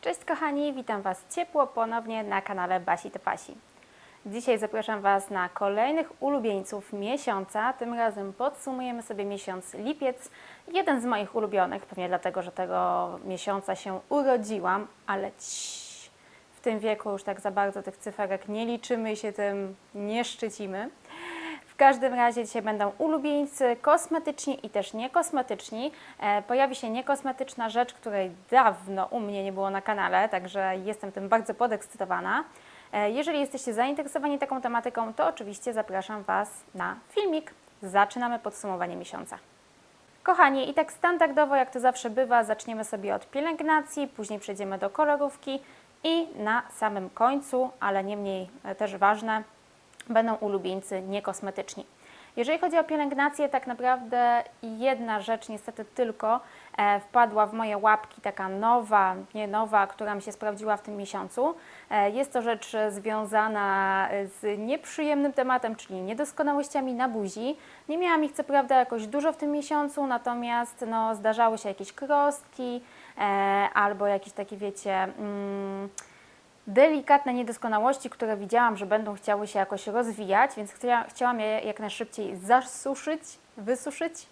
Cześć kochani, witam Was ciepło ponownie na kanale Basi to Pasi. Dzisiaj zapraszam Was na kolejnych ulubieńców miesiąca. Tym razem podsumujemy sobie miesiąc lipiec. Jeden z moich ulubionych, pewnie dlatego, że tego miesiąca się urodziłam, ale ciii, w tym wieku już tak za bardzo tych cyferek nie liczymy i się tym nie szczycimy. Każdym razie dzisiaj będą ulubieńcy kosmetyczni i też niekosmetyczni. E, pojawi się niekosmetyczna rzecz, której dawno u mnie nie było na kanale, także jestem tym bardzo podekscytowana. E, jeżeli jesteście zainteresowani taką tematyką, to oczywiście zapraszam Was na filmik. Zaczynamy podsumowanie miesiąca. Kochani, i tak standardowo, jak to zawsze bywa, zaczniemy sobie od pielęgnacji, później przejdziemy do kolorówki i na samym końcu, ale nie mniej e, też ważne, będą ulubieńcy niekosmetyczni. Jeżeli chodzi o pielęgnację, tak naprawdę jedna rzecz niestety tylko e, wpadła w moje łapki, taka nowa, nie nowa, która mi się sprawdziła w tym miesiącu. E, jest to rzecz związana z nieprzyjemnym tematem, czyli niedoskonałościami na buzi. Nie miałam ich co prawda jakoś dużo w tym miesiącu, natomiast no, zdarzały się jakieś krostki e, albo jakieś takie, wiecie... Mm, delikatne niedoskonałości, które widziałam, że będą chciały się jakoś rozwijać, więc chcia, chciałam je jak najszybciej zasuszyć, wysuszyć.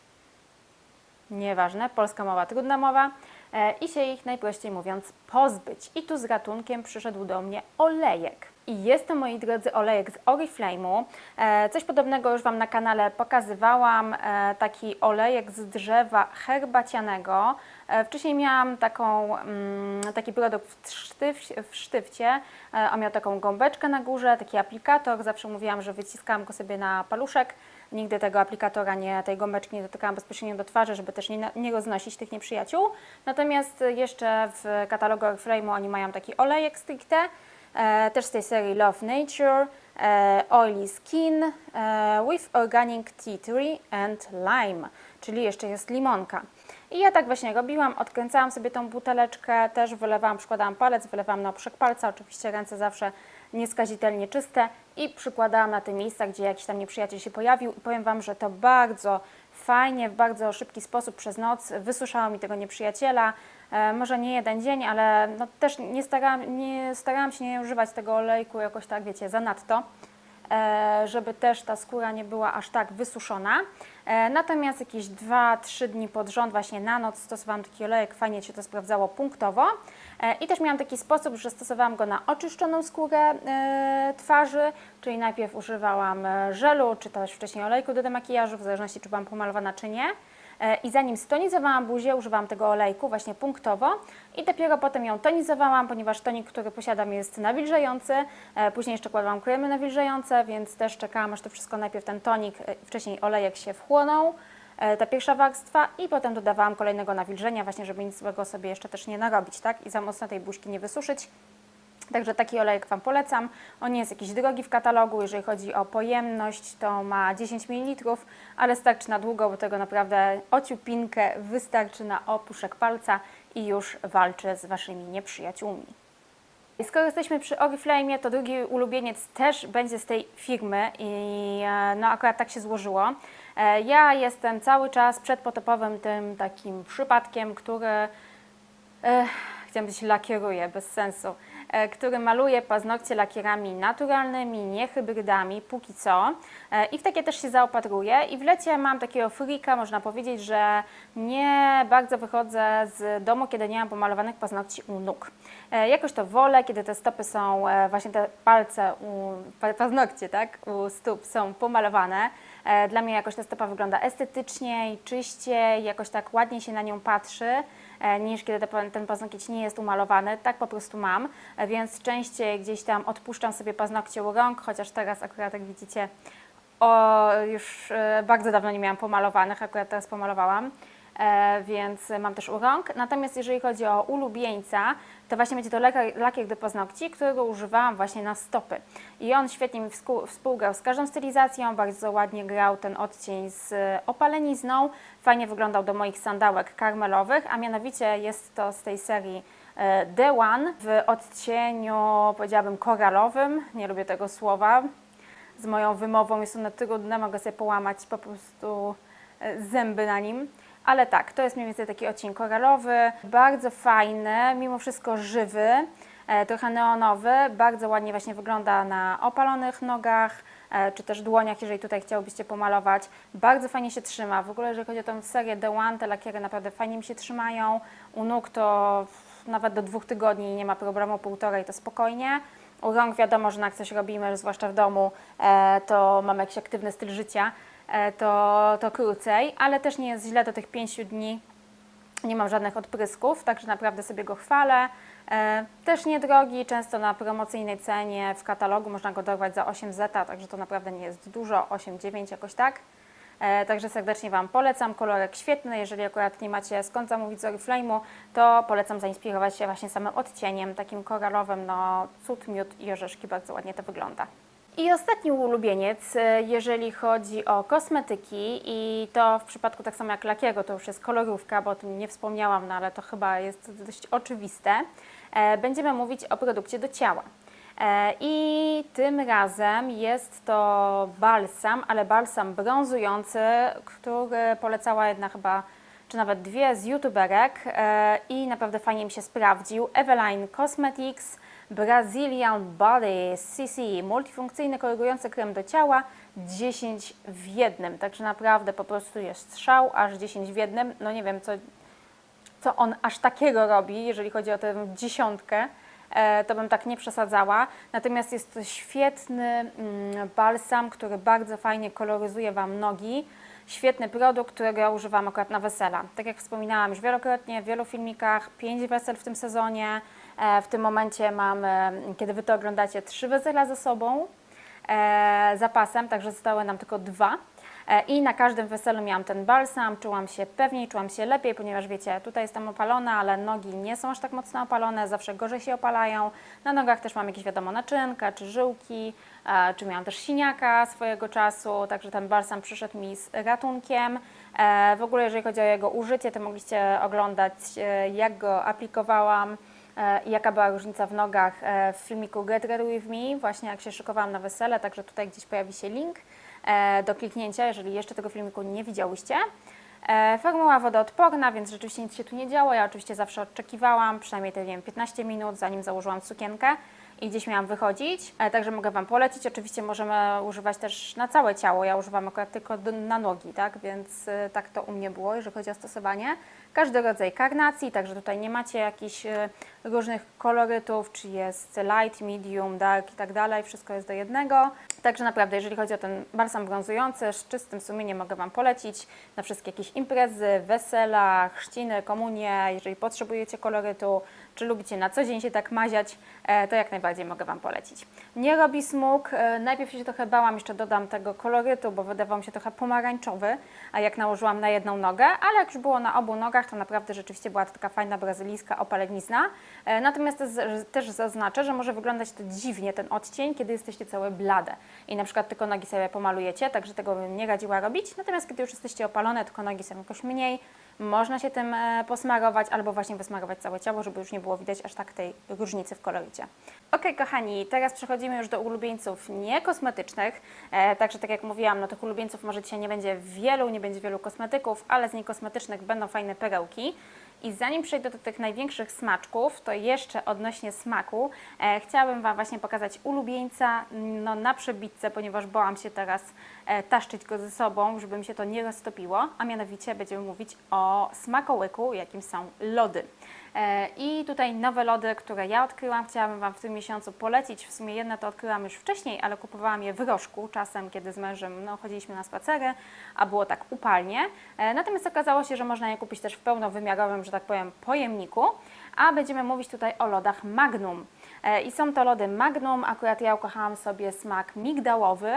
Nieważne, polska mowa, trudna mowa. E, I się ich najprościej mówiąc pozbyć. I tu z ratunkiem przyszedł do mnie olejek. I jest to, moi drodzy, olejek z Oriflame'u. E, coś podobnego już Wam na kanale pokazywałam. E, taki olejek z drzewa herbacianego. E, wcześniej miałam taką, mm, taki produkt w, sztyw, w sztywcie. E, miał taką gąbeczkę na górze, taki aplikator. Zawsze mówiłam, że wyciskałam go sobie na paluszek. Nigdy tego aplikatora, nie, tej gąbeczki nie dotykałam bezpośrednio do twarzy, żeby też nie, nie roznosić tych nieprzyjaciół. Natomiast jeszcze w katalogu Oriflame'u oni mają taki olejek stricte, e, też z tej serii Love Nature, Oily Skin with Organic Tea Tree and Lime, czyli jeszcze jest limonka. I ja tak właśnie robiłam, odkręcałam sobie tą buteleczkę, też wylewałam, przykładałam palec, wylewałam na poprzek palca, oczywiście ręce zawsze nieskazitelnie czyste i przykładałam na te miejsca, gdzie jakiś tam nieprzyjaciel się pojawił i powiem Wam, że to bardzo fajnie, w bardzo szybki sposób przez noc wysuszało mi tego nieprzyjaciela. E, może nie jeden dzień, ale no też nie starałam, nie starałam się nie używać tego olejku jakoś tak, wiecie, zanadto e, żeby też ta skóra nie była aż tak wysuszona. E, Natomiast jakieś 2-3 dni pod rząd właśnie na noc stosowałam taki olejek, fajnie się to sprawdzało punktowo. E, I też miałam taki sposób, że stosowałam go na oczyszczoną skórę e, twarzy, czyli najpierw używałam e, żelu, czy też wcześniej olejku do demakijażu, w zależności czy byłam pomalowana czy nie. E, I zanim stonizowałam buzię, używałam tego olejku właśnie punktowo i dopiero potem ją tonizowałam, ponieważ tonik, który posiadam jest nawilżający. E, Później jeszcze kładłam kremy nawilżające, więc też czekałam aż to wszystko najpierw ten tonik, e, wcześniej olejek się wchłonął, ta pierwsza warstwa i potem dodawałam kolejnego nawilżenia właśnie, żeby nic złego sobie jeszcze też nie narobić, tak? I za mocno tej buźki nie wysuszyć. Także taki olejek Wam polecam. On nie jest jakiś drogi w katalogu. Jeżeli chodzi o pojemność, to ma 10 ml, ale starczy na długo, bo tego naprawdę ociupinkę wystarczy na opuszek palca i już walczy z Waszymi nieprzyjaciółmi. I skoro jesteśmy przy Oriflame, to drugi ulubieniec też będzie z tej firmy i e, no akurat tak się złożyło. E, Ja jestem cały czas przedpotopowym tym takim przypadkiem, który e, chciałam być lakieruje, bez sensu, który maluje paznokcie lakierami naturalnymi, nie hybrydami, póki co. E, I w takie też się zaopatruję. I w lecie mam takiego freaka, można powiedzieć, że nie bardzo wychodzę z domu, kiedy nie mam pomalowanych paznokci u nóg. E, Jakoś to wolę, kiedy te stopy są, e, właśnie te palce, u, pa- paznokcie, tak, u stóp są pomalowane. E, Dla mnie jakoś ta stopa wygląda estetycznie, czyściej, jakoś tak ładnie się na nią patrzy e, niż kiedy te- ten paznokieć nie jest umalowany. Tak po prostu mam, e, więc częściej gdzieś tam odpuszczam sobie paznokcie u rąk, chociaż teraz akurat jak widzicie, o, już e, bardzo dawno nie miałam pomalowanych, akurat teraz pomalowałam. E, więc mam też u rąk. Natomiast jeżeli chodzi o ulubieńca, to właśnie będzie to lakier, do paznokci, którego używałam właśnie na stopy. I on świetnie mi współ- współgrał z każdą stylizacją, bardzo ładnie grał ten odcień z e, opalenizną, fajnie wyglądał do moich sandałek karmelowych, a mianowicie jest to z tej serii e, The One w odcieniu, powiedziałabym, koralowym. Nie lubię tego słowa. Z moją wymową jest ono trudne, mogę sobie połamać po prostu e, zęby na nim Ale tak, to jest mniej więcej taki odcień koralowy, bardzo fajny, mimo wszystko żywy, e, trochę neonowy, bardzo ładnie właśnie wygląda na opalonych nogach, e, czy też dłoniach, jeżeli tutaj chciałbyście pomalować. Bardzo fajnie się trzyma. W ogóle jeżeli chodzi o tę serię The One, te lakiery naprawdę fajnie mi się trzymają. U nóg to nawet do dwóch tygodni nie ma problemu, półtorej to spokojnie. U rąk wiadomo, że jak coś robimy, zwłaszcza w domu, e, to mamy jakiś aktywny styl życia, to, to krócej, ale też nie jest źle do tych pięciu dni. Nie mam żadnych odprysków, także naprawdę sobie go chwalę. E, też niedrogi, często na promocyjnej cenie w katalogu można go dorwać za 8 zeta, także to naprawdę nie jest dużo, 8-9 jakoś tak. E, także serdecznie Wam polecam. Kolorek świetny. Jeżeli akurat nie macie skąd zamówić z Oriflame'u, to polecam zainspirować się właśnie samym odcieniem, takim koralowym, no cud, miód i orzeszki. Bardzo ładnie to wygląda. I ostatni ulubieniec, e, jeżeli chodzi o kosmetyki i to w przypadku tak samo jak lakiego, to już jest kolorówka, bo o tym nie wspomniałam, no ale to chyba jest dość oczywiste. E, Będziemy mówić o produkcie do ciała. E, I tym razem jest to balsam, ale balsam brązujący, który polecała jedna chyba, czy nawet dwie z youtuberek i naprawdę fajnie mi się sprawdził. Eveline Cosmetics Brazilian Body CC, multifunkcyjny korygujący krem do ciała, 10 w jednym, także naprawdę po prostu jest strzał, aż 10 w jednym. No nie wiem, co, co on aż takiego robi, jeżeli chodzi o tę dziesiątkę, e, to bym tak nie przesadzała. Natomiast jest to świetny mm, balsam, który bardzo fajnie koloryzuje Wam nogi. Świetny produkt, którego ja używam akurat na wesela. Tak jak wspominałam już wielokrotnie w wielu filmikach, pięć wesel w tym sezonie. E, W tym momencie mamy, kiedy Wy to oglądacie, trzy wesela ze sobą e, zapasem, także zostały nam tylko dwa. E, I na każdym weselu miałam ten balsam, czułam się pewniej, czułam się lepiej, ponieważ wiecie, tutaj jestem opalona, ale nogi nie są aż tak mocno opalone, zawsze gorzej się opalają. Na nogach też mam jakieś wiadomo naczynka czy żyłki, czy miałam też siniaka swojego czasu, także ten balsam przyszedł mi z ratunkiem. W ogóle jeżeli chodzi o jego użycie, to mogliście oglądać jak go aplikowałam i jaka była różnica w nogach e, w filmiku Get Ready With Me, właśnie jak się szykowałam na wesele, także tutaj gdzieś pojawi się link e, do kliknięcia, jeżeli jeszcze tego filmiku nie widziałyście. E, Formuła wodoodporna, więc rzeczywiście nic się tu nie działo. Ja oczywiście zawsze oczekiwałam przynajmniej te nie wiem, 15 minut, zanim założyłam sukienkę i gdzieś miałam wychodzić. E, Także mogę Wam polecić. Oczywiście możemy używać też na całe ciało. Ja używam akurat tylko do, na nogi, tak? Więc e, tak to u mnie było, jeżeli chodzi o stosowanie. Każdy rodzaj karnacji, także tutaj nie macie jakichś e, różnych kolorytów, czy jest light, medium, dark i tak dalej. Wszystko jest do jednego. Także naprawdę, jeżeli chodzi o ten balsam brązujący, z czystym sumieniem mogę Wam polecić na wszystkie jakieś imprezy, wesela, chrzciny, komunie. Jeżeli potrzebujecie kolorytu, czy lubicie na co dzień się tak maziać, e, to jak najbardziej mogę Wam polecić. Nie robi smug. E, Najpierw się trochę bałam, jeszcze dodam tego kolorytu, bo wydawał mi się trochę pomarańczowy, a jak nałożyłam na jedną nogę, ale jak już było na obu nogach, to naprawdę rzeczywiście była to taka fajna brazylijska opalenizna. E, Natomiast też- też zaznaczę, że może wyglądać to dziwnie, ten odcień, kiedy jesteście całe blade i na przykład tylko nogi sobie pomalujecie, także tego bym nie radziła robić. Natomiast kiedy już jesteście opalone, tylko nogi są jakoś mniej, można się tym e, posmarować albo właśnie wysmarować całe ciało, żeby już nie było widać aż tak tej różnicy w kolorycie. Ok, kochani, teraz przechodzimy już do ulubieńców niekosmetycznych. E, także tak jak mówiłam, no tych ulubieńców może dzisiaj nie będzie wielu, nie będzie wielu kosmetyków, ale z niekosmetycznych będą fajne perełki. I zanim przejdę do tych największych smaczków, to jeszcze odnośnie smaku e, chciałabym Wam właśnie pokazać ulubieńca no, na przebitce, ponieważ bałam się teraz e, taszczyć go ze sobą, żeby mi się to nie roztopiło, a mianowicie będziemy mówić o smakołyku, jakim są lody. E, I tutaj nowe lody, które ja odkryłam, chciałabym Wam w tym miesiącu polecić. W sumie jedne to odkryłam już wcześniej, ale kupowałam je w rożku, czasem kiedy z mężem no, chodziliśmy na spacery, a było tak upalnie. E, Natomiast okazało się, że można je kupić też w pełnowymiarowym, że tak powiem, pojemniku. A będziemy mówić tutaj o lodach Magnum. E, I są to lody Magnum, akurat ja ukochałam sobie smak migdałowy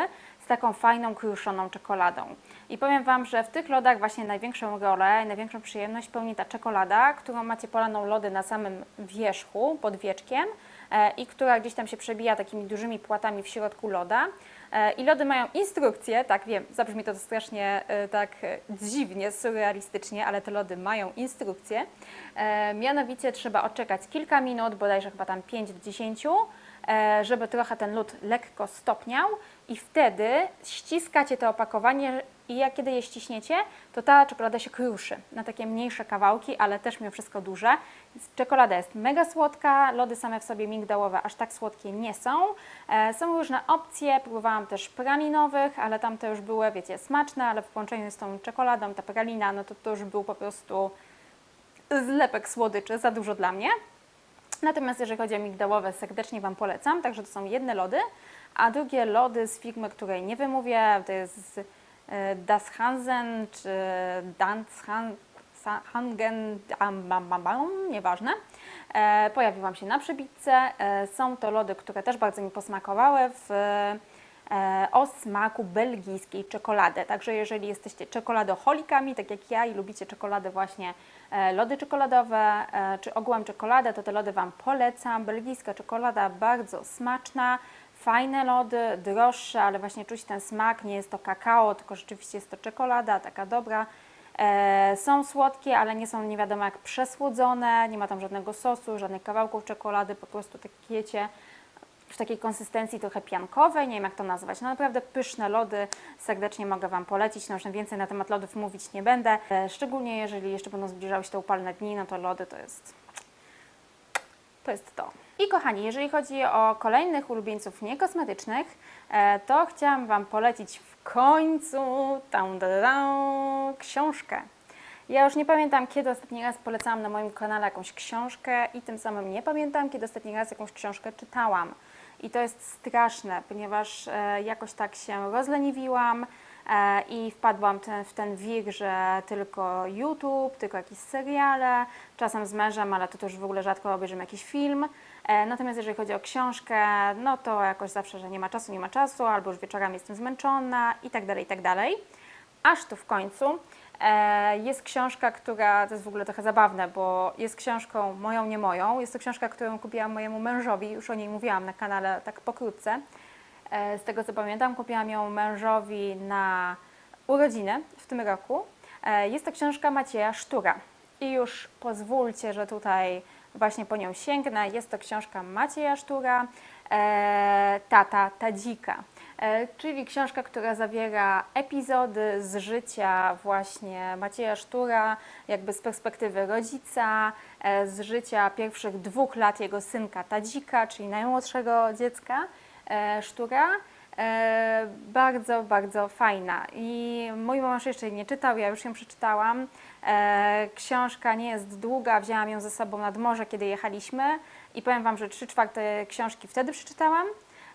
taką fajną, kruszoną czekoladą. I powiem Wam, że w tych lodach właśnie największą rolę i największą przyjemność pełni ta czekolada, którą macie polaną lody na samym wierzchu, pod wieczkiem e, i która gdzieś tam się przebija takimi dużymi płatami w środku loda. E, I lody mają instrukcje, tak wiem, zabrzmi to strasznie e, tak dziwnie, surrealistycznie, ale te lody mają instrukcje. E, Mianowicie trzeba odczekać kilka minut, bodajże chyba tam 5 do 10, e, żeby trochę ten lód lekko stopniał i wtedy ściskacie to opakowanie i jak kiedy je ściśniecie, to ta czekolada się kruszy na takie mniejsze kawałki, ale też mimo wszystko duże. Czekolada jest mega słodka, lody same w sobie migdałowe aż tak słodkie nie są. E, są różne opcje, próbowałam też pralinowych, ale tam to już były, wiecie, smaczne, ale w połączeniu z tą czekoladą, ta pralina, no to to już był po prostu zlepek słodyczy, za dużo dla mnie. Natomiast jeżeli chodzi o migdałowe, serdecznie Wam polecam. Także to są jedne lody, a drugie lody z firmy, której nie wymówię, to jest e, Das Hansen czy Sa- Hangen, nieważne. E, się na przybitce. E, są to lody, które też bardzo mi posmakowały w, e, o smaku belgijskiej czekolady. Także jeżeli jesteście czekoladoholikami, tak jak ja i lubicie czekoladę właśnie lody czekoladowe czy ogółem czekoladę, to te lody Wam polecam. Belgijska czekolada bardzo smaczna, fajne lody, droższe, ale właśnie czuć ten smak. Nie jest to kakao, tylko rzeczywiście jest to czekolada, taka dobra. E, są słodkie, ale nie są nie wiadomo jak przesłodzone, nie ma tam żadnego sosu, żadnych kawałków czekolady, po prostu takie wiecie, w takiej konsystencji trochę piankowej, nie wiem jak to nazwać. No naprawdę pyszne lody, serdecznie mogę Wam polecić. No już więcej na temat lodów mówić nie będę. E, Szczególnie jeżeli jeszcze będą zbliżały się te upalne dni, no to lody to jest to jest to. I kochani, jeżeli chodzi o kolejnych ulubieńców niekosmetycznych, e, to chciałam Wam polecić w końcu tam, książkę. Ja już nie pamiętam, kiedy ostatni raz polecałam na moim kanale jakąś książkę i tym samym nie pamiętam, kiedy ostatni raz jakąś książkę czytałam. I to jest straszne, ponieważ e, jakoś tak się rozleniwiłam i wpadłam ten, w ten wir, że tylko YouTube, tylko jakieś seriale, czasem z mężem, ale to też w ogóle rzadko obejrzymy jakiś film. E, natomiast jeżeli chodzi o książkę, no to jakoś zawsze, że nie ma czasu, nie ma czasu, albo już wieczorami jestem zmęczona i tak dalej, i tak dalej. Aż tu w końcu e, jest książka, która, to jest w ogóle trochę zabawne, bo jest książką moją, nie moją. Jest to książka, którą kupiłam mojemu mężowi, już o niej mówiłam na kanale tak pokrótce. E, z tego co pamiętam, kupiłam ją mężowi na urodziny w tym roku. E, jest to książka Macieja Sztura. I już pozwólcie, że tutaj właśnie po nią sięgnę. Jest to książka Macieja Sztura, e, Tata Tadzika. Czyli książka, która zawiera epizody z życia właśnie Macieja Sztura, jakby z perspektywy rodzica, z życia pierwszych dwóch lat jego synka Tadzika, czyli najmłodszego dziecka Sztura. E, bardzo, bardzo fajna. I mój mąż jeszcze jej nie czytał, ja już ją przeczytałam. E, książka nie jest długa, wzięłam ją ze sobą nad morze, kiedy jechaliśmy i powiem Wam, że trzy czwarte książki wtedy przeczytałam,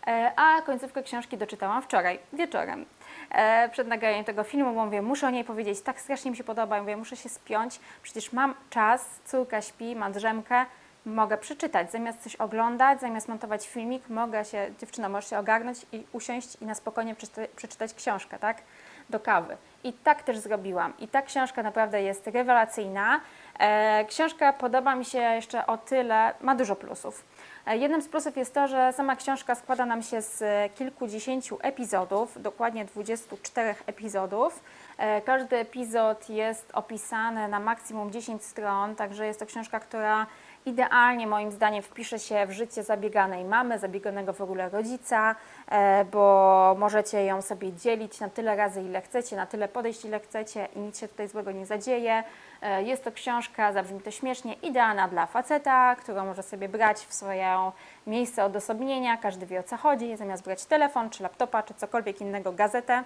e, a końcówkę książki doczytałam wczoraj, wieczorem. E, przed nagraniem tego filmu, bo mówię, muszę o niej powiedzieć, tak strasznie mi się podoba, mówię, muszę się spiąć, przecież mam czas, córka śpi, ma drzemkę, mogę przeczytać. Zamiast coś oglądać, zamiast montować filmik, mogę się, dziewczyna, możesz się ogarnąć i usiąść i na spokojnie przeczyta- przeczytać książkę, tak? Do kawy. I tak też zrobiłam. I ta książka naprawdę jest rewelacyjna. E, książka podoba mi się jeszcze o tyle, ma dużo plusów. E, jednym z plusów jest to, że sama książka składa nam się z kilkudziesięciu epizodów, dokładnie 24 epizodów. E, każdy epizod jest opisany na maksimum 10 stron, także jest to książka, która idealnie moim zdaniem wpisze się w życie zabieganej mamy, zabieganego w ogóle rodzica, e, bo możecie ją sobie dzielić na tyle razy, ile chcecie, na tyle podejść, ile chcecie i nic się tutaj złego nie zadzieje. E, Jest to książka, zabrzmi to śmiesznie, idealna dla faceta, którą może sobie brać w swoje miejsce odosobnienia, każdy wie o co chodzi, zamiast brać telefon, czy laptopa, czy cokolwiek innego, gazetę,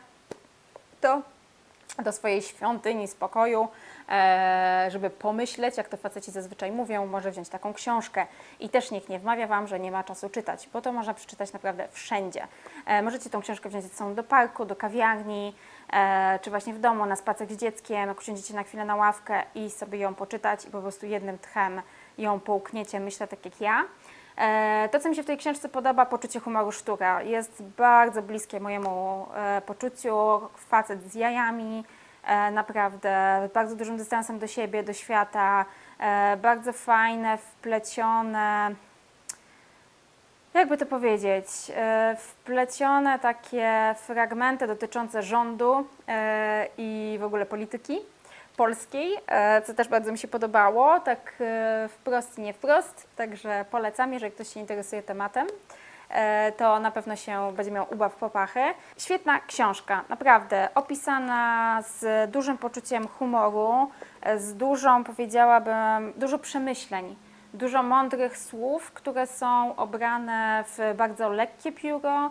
to do swojej świątyni spokoju, e, żeby pomyśleć, jak to faceci zazwyczaj mówią, może wziąć taką książkę. I też nikt nie wmawia Wam, że nie ma czasu czytać, bo to można przeczytać naprawdę wszędzie. E, Możecie tą książkę wziąć ze sobą do parku, do kawiarni, e, czy właśnie w domu, na spacer z dzieckiem, jak usiądziecie na chwilę na ławkę i sobie ją poczytać i po prostu jednym tchem ją połkniecie, myślę tak jak ja. E, To, co mi się w tej książce podoba, poczucie humoru sztuka. Jest bardzo bliskie mojemu e, poczuciu. Facet z jajami, e, naprawdę bardzo dużym dystansem do siebie, do świata. Bardzo fajne, wplecione. Jakby to powiedzieć, wplecione takie fragmenty dotyczące rządu i w ogóle polityki polskiej, e, co też bardzo mi się podobało, tak e, wprost i nie wprost, także polecam, jeżeli ktoś się interesuje tematem. e, to na pewno się będzie miał ubaw popachy. Świetna książka, naprawdę opisana z dużym poczuciem humoru, z dużą, powiedziałabym, dużo przemyśleń, dużo mądrych słów, które są obrane w bardzo lekkie pióro,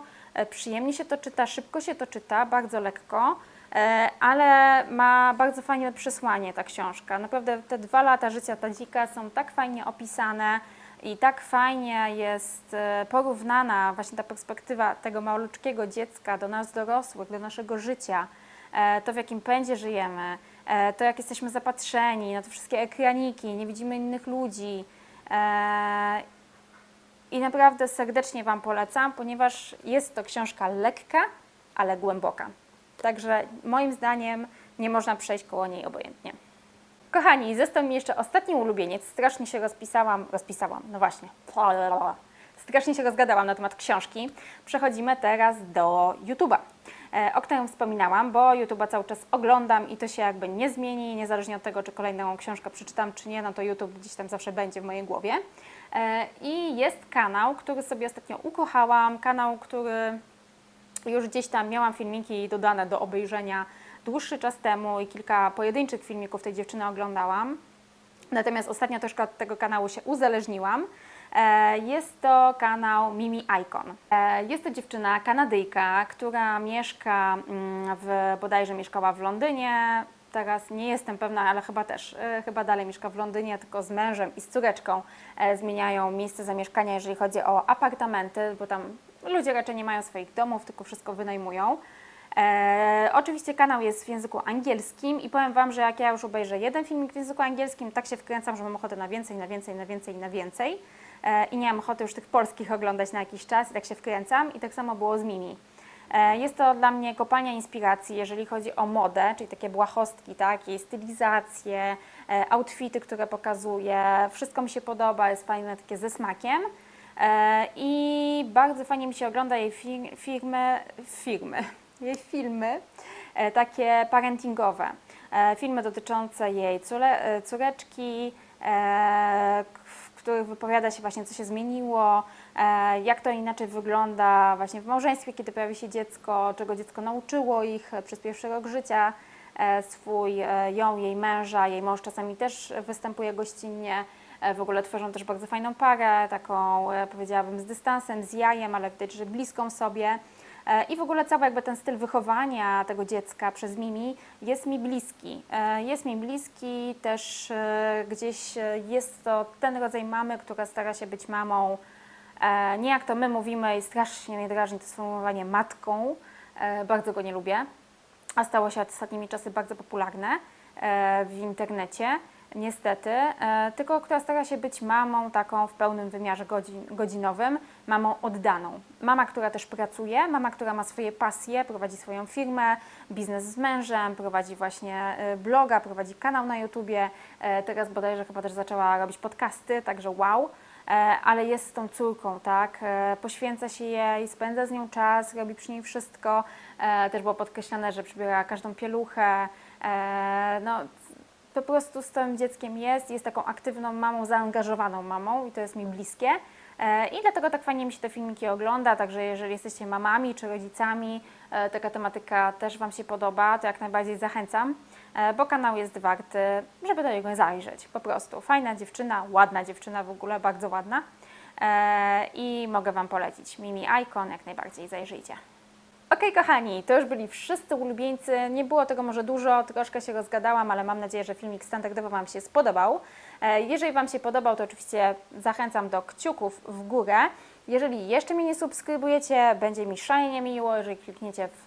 przyjemnie się to czyta, szybko się to czyta, bardzo lekko. E, ale ma bardzo fajne przesłanie ta książka. Naprawdę te dwa lata życia Tadzika są tak fajnie opisane i tak fajnie jest e, porównana właśnie ta perspektywa tego malutkiego dziecka do nas dorosłych, do naszego życia, e, to w jakim pędzie żyjemy, to jak jesteśmy zapatrzeni na te wszystkie ekraniki, nie widzimy innych ludzi. I naprawdę serdecznie Wam polecam, ponieważ jest to książka lekka, ale głęboka. Także moim zdaniem nie można przejść koło niej obojętnie. Kochani, został mi jeszcze ostatni ulubieniec. Strasznie się rozpisałam, rozpisałam, no właśnie. Strasznie się rozgadałam na temat książki. Przechodzimy teraz do YouTube'a, e, o którym wspominałam, bo YouTube'a cały czas oglądam i to się jakby nie zmieni, niezależnie od tego, czy kolejną książkę przeczytam, czy nie, no to YouTube gdzieś tam zawsze będzie w mojej głowie. E, I jest kanał, który sobie ostatnio ukochałam, kanał, który już gdzieś tam miałam filmiki dodane do obejrzenia dłuższy czas temu i kilka pojedynczych filmików tej dziewczyny oglądałam. Natomiast ostatnio troszkę od tego kanału się uzależniłam. E, Jest to kanał Mimi Icon. E, Jest to dziewczyna Kanadyjka, która mieszka mm, w, bodajże mieszkała w Londynie. Teraz nie jestem pewna, ale chyba też, e, chyba dalej mieszka w Londynie, tylko z mężem i z córeczką zmieniają miejsce zamieszkania, jeżeli chodzi o apartamenty, bo tam ludzie raczej nie mają swoich domów, tylko wszystko wynajmują. E, oczywiście kanał jest w języku angielskim i powiem Wam, że jak ja już obejrzę jeden filmik w języku angielskim, tak się wkręcam, że mam ochotę na więcej, na więcej, na więcej, na więcej. E, I nie mam ochoty już tych polskich oglądać na jakiś czas i tak się wkręcam. I tak samo było z Mimi. E, Jest to dla mnie kopalnia inspiracji, jeżeli chodzi o modę, czyli takie błahostki, tak, jej stylizację, e, outfity, które pokazuje. Wszystko mi się podoba, jest fajne, takie ze smakiem. E, I bardzo fajnie mi się ogląda jej fi- firmy, firmy, jej filmy, e, takie parentingowe. E, Filmy dotyczące jej córe, córeczki, w których wypowiada się właśnie, co się zmieniło, jak to inaczej wygląda właśnie w małżeństwie, kiedy pojawi się dziecko, czego dziecko nauczyło ich przez pierwszy rok życia swój, ją, jej męża, jej mąż czasami też występuje gościnnie. E, W ogóle tworzą też bardzo fajną parę, taką e, powiedziałabym z dystansem, z jajem, ale widać, że bliską sobie. E, I w ogóle cały jakby ten styl wychowania tego dziecka przez Mimi jest mi bliski. Jest mi bliski też gdzieś jest to ten rodzaj mamy, która stara się być mamą, nie jak to my mówimy i strasznie mnie drażni to sformułowanie matką, bardzo go nie lubię a stało się ostatnimi czasy bardzo popularne w internecie, niestety, e, tylko która stara się być mamą taką w pełnym wymiarze godzin, godzinowym, mamą oddaną. Mama, która też pracuje, mama, która ma swoje pasje, prowadzi swoją firmę, biznes z mężem, prowadzi właśnie e, bloga, prowadzi kanał na YouTubie, e, teraz bodajże chyba też zaczęła robić podcasty, także wow ale jest z tą córką, tak? Poświęca się jej, spędza z nią czas, robi przy niej wszystko. Też było podkreślane, że przybiera każdą pieluchę. No, po prostu z tym dzieckiem jest, jest taką aktywną mamą, zaangażowaną mamą i to jest mi bliskie. E, I dlatego tak fajnie mi się te filmiki ogląda, także jeżeli jesteście mamami czy rodzicami, e, taka tematyka też Wam się podoba, to jak najbardziej zachęcam, e, bo kanał jest warty, żeby do niego zajrzeć. Po prostu fajna dziewczyna, ładna dziewczyna w ogóle, bardzo ładna. I mogę Wam polecić Mimi Icon, jak najbardziej zajrzyjcie. Okej, kochani, to już byli wszyscy ulubieńcy. Nie było tego może dużo, troszkę się rozgadałam, ale mam nadzieję, że filmik standardowo Wam się spodobał. E, Jeżeli Wam się podobał, to oczywiście zachęcam do kciuków w górę. Jeżeli jeszcze mnie nie subskrybujecie, będzie mi szalenie miło, jeżeli klikniecie w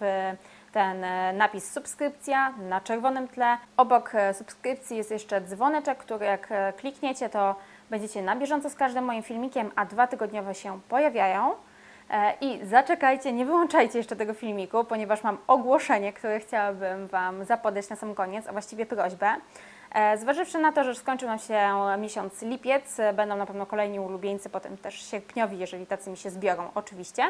ten e, napis subskrypcja na czerwonym tle. Obok e, subskrypcji jest jeszcze dzwoneczek, który jak klikniecie, to będziecie na bieżąco z każdym moim filmikiem, a dwa tygodniowe się pojawiają. E, I zaczekajcie, nie wyłączajcie jeszcze tego filmiku, ponieważ mam ogłoszenie, które chciałabym Wam zapodać na sam koniec, a właściwie prośbę. E, Zważywszy na to, że skończył nam się miesiąc lipiec, e, będą na pewno kolejni ulubieńcy, potem też sierpniowi, jeżeli tacy mi się zbiorą, oczywiście.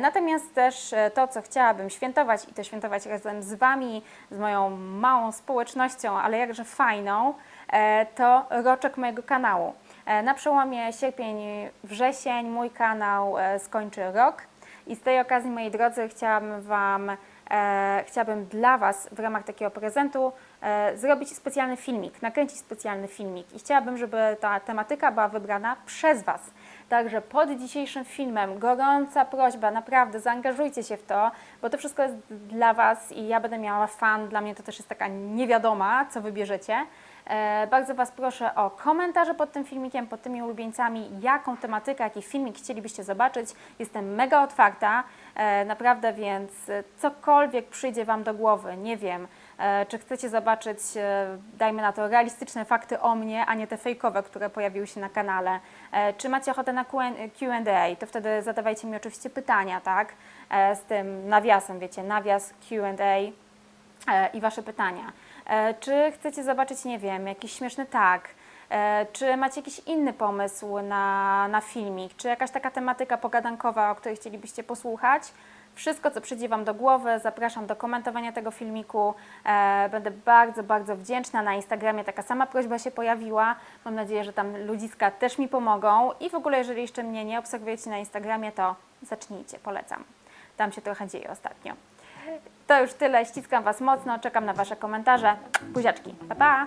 Natomiast też to, co chciałabym świętować i to świętować razem z Wami, z moją małą społecznością, ale jakże fajną, to roczek mojego kanału. E, Na przełomie sierpień-wrzesień mój kanał e, skończy rok i z tej okazji, moi drodzy, chciałabym Wam, e, chciałabym dla Was w ramach takiego prezentu e, zrobić specjalny filmik, nakręcić specjalny filmik i chciałabym, żeby ta tematyka była wybrana przez Was. Także pod dzisiejszym filmem gorąca prośba, naprawdę zaangażujcie się w to, bo to wszystko jest dla Was i ja będę miała fan. Dla mnie to też jest taka niewiadoma, co wybierzecie. E, bardzo Was proszę o komentarze pod tym filmikiem, pod tymi ulubieńcami, jaką tematykę, jaki filmik chcielibyście zobaczyć. Jestem mega otwarta, e, naprawdę, więc cokolwiek przyjdzie Wam do głowy, nie wiem, e, czy chcecie zobaczyć, dajmy na to, realistyczne fakty o mnie, a nie te fejkowe, które pojawiły się na kanale. Czy macie ochotę na Q&A, to wtedy zadawajcie mi oczywiście pytania, tak, z tym nawiasem, wiecie, nawias Q&A i Wasze pytania. E, Czy chcecie zobaczyć, nie wiem, jakiś śmieszny tak? E, Czy macie jakiś inny pomysł na, na filmik? Czy jakaś taka tematyka pogadankowa, o której chcielibyście posłuchać? Wszystko, co przyjdzie Wam do głowy, zapraszam do komentowania tego filmiku. E, Będę bardzo, bardzo wdzięczna. Na Instagramie taka sama prośba się pojawiła. Mam nadzieję, że tam ludziska też mi pomogą. I w ogóle, jeżeli jeszcze mnie nie obserwujecie na Instagramie, to zacznijcie, polecam. Tam się trochę dzieje ostatnio. To już tyle. Ściskam Was mocno. Czekam na Wasze komentarze. Buziaczki. Pa, pa!